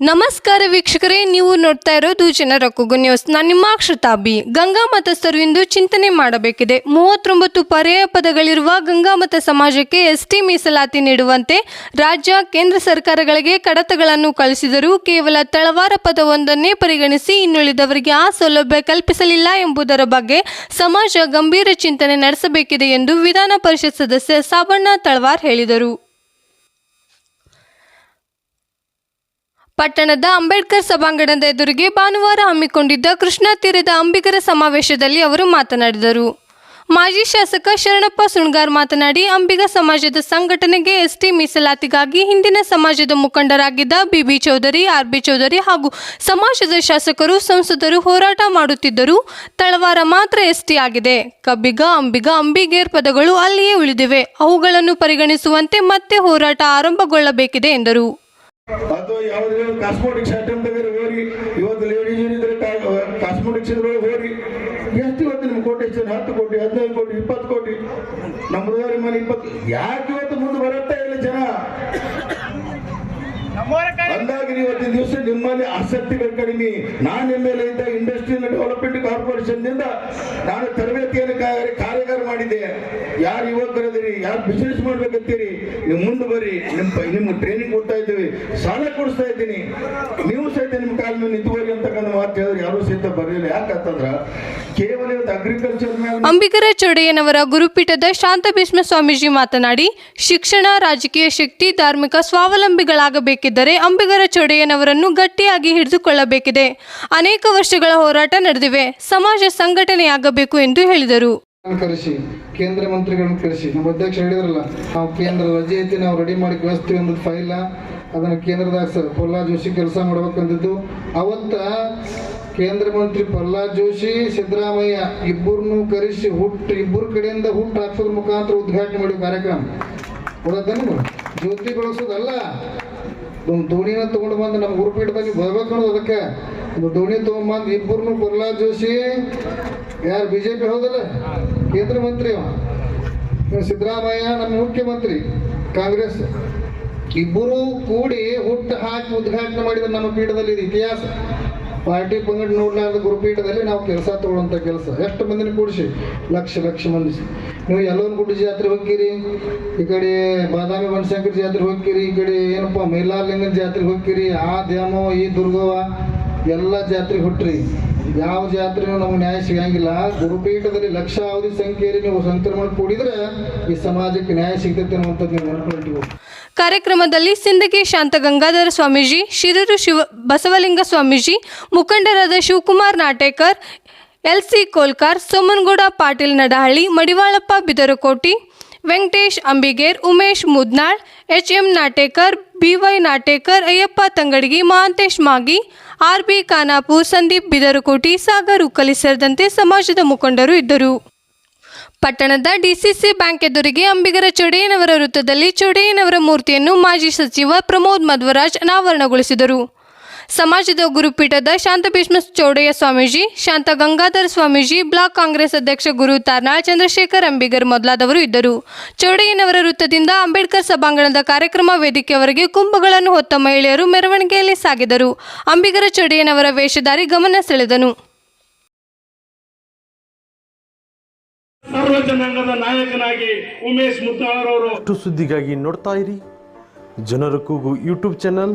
ನಮಸ್ಕಾರ ವೀಕ್ಷಕರೇ, ನೀವು ನೋಡ್ತಾ ಇರೋದು ಜನರ ಕೂಗು ನ್ಯೂಸ್. ನಾನು ನಿಮ್ಮ ಅಕ್ಷತಾಬಿ ಗಂಗಾ ಮತಸ್ಥರು ಇಂದು ಚಿಂತನೆ ಮಾಡಬೇಕಿದೆ. ಮೂವತ್ತೊಂಬತ್ತು ಪರ್ಯಾಯ ಪದಗಳಿರುವ ಗಂಗಾ ಮತ ಸಮಾಜಕ್ಕೆ ಎಸ್ಟಿ ಮೀಸಲಾತಿ ನೀಡುವಂತೆ ರಾಜ್ಯ, ಕೇಂದ್ರ ಸರ್ಕಾರಗಳಿಗೆ ಕಡತಗಳನ್ನು ಕಳಿಸಿದರೂ ಕೇವಲ ತಳವಾರ ಪದವೊಂದನ್ನೇ ಪರಿಗಣಿಸಿ ಇನ್ನುಳಿದವರಿಗೆ ಆ ಸೌಲಭ್ಯ ಕಲ್ಪಿಸಲಿಲ್ಲ ಎಂಬುದರ ಬಗ್ಗೆ ಸಮಾಜ ಗಂಭೀರ ಚಿಂತನೆ ನಡೆಸಬೇಕಿದೆ ಎಂದು ವಿಧಾನ ಪರಿಷತ್ ಸದಸ್ಯ ಸಾಬಣ್ಣ ತಳವಾರ್ ಹೇಳಿದರು. ಪಟ್ಟಣದ ಅಂಬೇಡ್ಕರ್ ಸಭಾಂಗಣದ ಎದುರಿಗೆ ಭಾನುವಾರ ಹಮ್ಮಿಕೊಂಡಿದ್ದ ಕೃಷ್ಣಾ ತೀರದ ಅಂಬಿಗರ ಸಮಾವೇಶದಲ್ಲಿ ಅವರು ಮಾತನಾಡಿದರು. ಮಾಜಿ ಶಾಸಕ ಶರಣಪ್ಪ ಸುಣ್ಗಾರ್ ಮಾತನಾಡಿ, ಅಂಬಿಗ ಸಮಾಜದ ಸಂಘಟನೆಗೆ ಎಸ್ಟಿ ಮೀಸಲಾತಿಗಾಗಿ ಹಿಂದಿನ ಸಮಾಜದ ಮುಖಂಡರಾಗಿದ್ದ B B Chaudhari R B Chaudhari ಹಾಗೂ ಸಮಾಜದ ಶಾಸಕರು, ಸಂಸದರು ಹೋರಾಟ ಮಾಡುತ್ತಿದ್ದರು ತಳವಾರ ಮಾತ್ರ ಎಸ್ಟಿ ಆಗಿದೆ. ಕಬ್ಬಿಗ, ಅಂಬಿಗ, ಅಂಬಿಗೇರ್ ಪದಗಳು ಅಲ್ಲಿಯೇ ಉಳಿದಿವೆ. ಅವುಗಳನ್ನು ಪರಿಗಣಿಸುವಂತೆ ಮತ್ತೆ ಹೋರಾಟ ಆರಂಭಗೊಳ್ಳಬೇಕಿದೆ ಎಂದರು. ಅಥವಾ ಯಾವ್ದು ಕಾಸ್ಮೆಟಿಕ್ಸ್ ಐಟಮ್ ತೆಗೆದ್ರೆ ಹೋರಿ. ಇವತ್ತು ಲೇಡೀಸ್ ಏನಿದ್ರೆ ಕಾಸ್ಮೋಟಿಕ್ಸ್ ಇದ್ರೆ ಹೋರಿ. ಎಷ್ಟು ಇವತ್ತು ನಿಮ್ಗೆ ಕೋಟಿ, ಎಷ್ಟು ಹತ್ತು ಕೋಟಿ, ಹದಿನೈದು ಕೋಟಿ, ಇಪ್ಪತ್ತು ಕೋಟಿ. ನಮ್ಮ ಹೃದಯ ಮನೆ ಇಪ್ಪತ್ತು ಯಾಕೆ ಇವತ್ತು ಮುಂದೆ ಬರುತ್ತಾ ಇಲ್ಲ ಜನ? ಅಂದಾಗಿ ಇವತ್ತಿನ ದಿವಸ ನಿಮ್ಮಲ್ಲಿ ಆಸಕ್ತಿಗಳು ಕಡಿಮೆ. ನಾನು ಎಂ ಎಲ್ ಇದ್ದ ಇಂಡಸ್ಟ್ರಿಯಲ್ ಡೆವಲಪ್ಮೆಂಟ್ ಕಾರ್ಪೊರೇಷನ್ನಿಂದ ನಾನು ತರಬೇತಿಯನ್ನು ಕಾರ್ಯಗಾರ ಮಾಡಿದ್ದೆ. ಯಾರು ಯುವಕರಿದ್ದೀರಿ ಯಾರು ಬಿಸ್ನೆಸ್ ಮಾಡ್ಬೇಕಂತೀರಿ? ನೀವು ಮುಂದೆ ಬರ್ರಿ. ನಿಮ್ಮ ನಿಮ್ಗೆ ಟ್ರೈನಿಂಗ್ ಕೊಡ್ತಾ ಇದ್ದೀವಿ. ಸಾಲ ಕೊಡಿಸ್ತಾ ಇದ್ದೀನಿ. ನೀವು ಸಹಿತ ನಿಮ್ಮ ಕಾಲ ಮೇಲೆ ನಿಂತುವರಿ ಅಂತಕ್ಕಂಥ ಮಾತು ಹೇಳಿದ್ರೆ ಯಾರು ಸಹಿತ ಬರಲಿಲ್ಲ. ಯಾಕಂತಂದ್ರ ಕೇವಲ ಇವತ್ತು ಅಗ್ರಿಕಲ್ಚರ್ ಅಂಬಿಗರ ಚೊಡೆಯನವರ ಗುರುಪೀಠದ ಶಾಂತ ಭೀಷ್ಮ ಸ್ವಾಮೀಜಿ ಮಾತನಾಡಿ, ಶಿಕ್ಷಣ, ರಾಜಕೀಯ ಶಕ್ತಿ, ಧಾರ್ಮಿಕ ಸ್ವಾವಲಂಬಿಗಳಾಗಬೇಕಿದ್ದರೆ ಅಂಬಿಗರ ಚೌಡಯ್ಯನವರನ್ನು ಗಟ್ಟಿಯಾಗಿ ಹಿಡಿದುಕೊಳ್ಳಬೇಕಿದೆ. ಅನೇಕ ವರ್ಷಗಳ ಹೋರಾಟ ನಡೆದಿವೆ. ಸಮಾಜ ಸಂಘಟನೆಯಾಗಬೇಕು ಎಂದು ಹೇಳಿದರು. ಕರೆಸಿ, ಕೇಂದ್ರ ಮಂತ್ರಿಗಳನ್ನ ಕರೆಸಿ, ನಮ್ಮ ಅಧ್ಯಕ್ಷ ಹೇಳಿದ್ರಲ್ಲ, ನಾವು ಕೇಂದ್ರ ರಜೆ ಐತಿ ನಾವು ರೆಡಿ ಮಾಡಿ ಕಳಿಸ್ತೀವಿ ಅನ್ನೋದು ಫೈಲ ಅದನ್ನು ಕೇಂದ್ರದಾಗ ಸರ್ ಪ್ರಹ್ಲಾದ್ ಜೋಶಿ ಕೆಲಸ ಮಾಡ್ಬೇಕಂದಿದ್ದು. ಅವತ್ತ ಕೇಂದ್ರ ಮಂತ್ರಿ ಪ್ರಹ್ಲಾದ್ ಜೋಶಿ, ಸಿದ್ದರಾಮಯ್ಯ ಇಬ್ಬರನ್ನು ಕರೆಸಿ ಹುಟ್ಟು, ಇಬ್ಬರ ಕಡೆಯಿಂದ ಹುಟ್ಟು ಹಾಕ್ಸೋದ್ರ ಮುಖಾಂತರ ಉದ್ಘಾಟನೆ ಮಾಡಿ ಕಾರ್ಯಕ್ರಮ. ಕೊಡೋದನ್ನು ಜ್ಯೋತಿ ಬೆಳೆಸೋದಲ್ಲ. ಒಂದು ದೋಣಿನ ತಗೊಂಡು ಬಂದು ನಮ್ಮ ಗುರುಪೀಠದಲ್ಲಿ ಬರ್ಬೇಕು ಅನ್ನೋದು ಅದಕ್ಕೆ. ದೋಣಿ ತೊಗೊಂಬಂದು ಇಬ್ಬರನ್ನು ಪ್ರಹ್ಲಾದ್ ಜೋಶಿ, ಯಾರು ಬಿ ಜೆ ಪಿ ಹೌದಲ್ಲ? ಕೇಂದ್ರ ಮಂತ್ರಿ ಸಿದ್ದರಾಮಯ್ಯ ನಮ್ಮ ಮುಖ್ಯಮಂತ್ರಿ, ಕಾಂಗ್ರೆಸ್. ಇಬ್ಬರೂ ಕೂಡಿ ಹುಟ್ಟು ಹಾಕಿ ಉದ್ಘಾಟನೆ ಮಾಡಿದ ನಮ್ಮ ಪೀಠದಲ್ಲಿ ಇತಿಹಾಸ. ಪಾರ್ಟಿ ಪಂಗಡ ನೋಡ್ಲಾರ್ದ ಗುರುಪೀಠದಲ್ಲಿ ನಾವು ಕೆಲಸ ತಗೊಳ್ಳೋಂಥ ಕೆಲಸ. ಎಷ್ಟು ಮಂದಿನ ಕೂಡಿಸಿ? ಲಕ್ಷ ಲಕ್ಷ ಮಂದಿ. ನೀವು ಎಲ್ಲೋನ್ ಗುಡ್ಡ ಜಾತ್ರೆ ಹೋಗ್ತೀರಿ? ಈ ಕಡೆ ಬಾದಾಮಿ ಬನಶಂಕರ ಜಾತ್ರೆ ಹೋಗ್ತೀರಿ? ಈ ಕಡೆ ಏನಪ್ಪ, ಮೈಲಾರಲಿಂಗನ ಜಾತ್ರೆಗೆ ಹೋಗ್ತೀರಿ? ಆ ದ್ಯಾಮೋ, ಈ ದುರ್ಗವ ಎಲ್ಲ ಜಾತ್ರೆಗೆ ಹುಟ್ರಿ. ಯಾವ ಜಾತ್ರೆನೂ ನಮ್ಗೆ ನ್ಯಾಯ ಸಿಗಂಗಿಲ್ಲ. ಗುರುಪೀಠದಲ್ಲಿ ಲಕ್ಷಾವಧಿ ಸಂಖ್ಯೆಯಲ್ಲಿ ನೀವು ಸಂಕ್ರಮಣ ಕೂಡಿದ್ರೆ ಈ ಸಮಾಜಕ್ಕೆ ನ್ಯಾಯ ಸಿಗ್ತೈತೆ ಅನ್ನುವಂಥದ್ದು ಕಾರ್ಯಕ್ರಮದಲ್ಲಿ ಸಿಂದಗಿ ಶಾಂತ ಗಂಗಾಧರ ಸ್ವಾಮೀಜಿ, ಶಿರೂರು ಶಿವ ಬಸವಲಿಂಗ ಸ್ವಾಮೀಜಿ, ಮುಖಂಡರಾದ Shivakumar Natekar, L C Kolkar, Somanagouda Patil Nadahalli, Madivalappa Bidarakoti, Venkatesh Ambiger, Umesh Mudnal H M Natekar B Y Natekar, Ayyappa Tangadagi, Mahantesh Magi R B Khanapur Sandeep Bidarukoti, Sagar Ukkali ಸೇರಿದಂತೆ ಸಮಾಜದ ಮುಖಂಡರು ಇದ್ದರು. ಪಟ್ಟಣದ DCC bank ಎದುರಿಗೆ ಅಂಬಿಗರ ಚೊಡೆಯನವರ ವೃತ್ತದಲ್ಲಿ ಚೊಡೆಯನವರ ಮೂರ್ತಿಯನ್ನು ಮಾಜಿ ಸಚಿವ ಪ್ರಮೋದ್ ಮಧ್ವರಾಜ್ ಅನಾವರಣಗೊಳಿಸಿದರು. ಸಮಾಜದ ಗುರುಪೀಠದ ಶಾಂತಭೀಷ್ಮ ಚೌಡಯ್ಯ ಸ್ವಾಮೀಜಿ ಶಾಂತ ಗಂಗಾಧರ ಸ್ವಾಮೀಜಿ ಬ್ಲಾಕ್ ಕಾಂಗ್ರೆಸ್ ಅಧ್ಯಕ್ಷ ಗುರು ತಾರ್ನಾಳ್ ಚಂದ್ರಶೇಖರ್ ಅಂಬಿಗರ್ ಮೊದಲಾದವರು ಇದ್ದರು. ಚೌಡಯ್ಯನವರ ವೃತ್ತದಿಂದ ಅಂಬೇಡ್ಕರ್ ಸಭಾಂಗಣದ ಕಾರ್ಯಕ್ರಮ ವೇದಿಕೆಯವರೆಗೆ ಕುಂಭಗಳನ್ನು ಹೊತ್ತ ಮಹಿಳೆಯರು ಮೆರವಣಿಗೆಯಲ್ಲಿ ಸಾಗಿದರು. ಅಂಬಿಗರ ಚೌಡಯ್ಯನವರ ವೇಷಧಾರಿ ಗಮನ ಸೆಳೆದನು. ನಾಯಕನಾಗಿ ಉಮೇಶ್ ಸುದ್ದಿಗಾಗಿ ನೋಡ್ತಾ ಇರಿ. ಜನರ ಕೂಗು ಯೂಟ್ಯೂಬ್ ಚಾನಲ್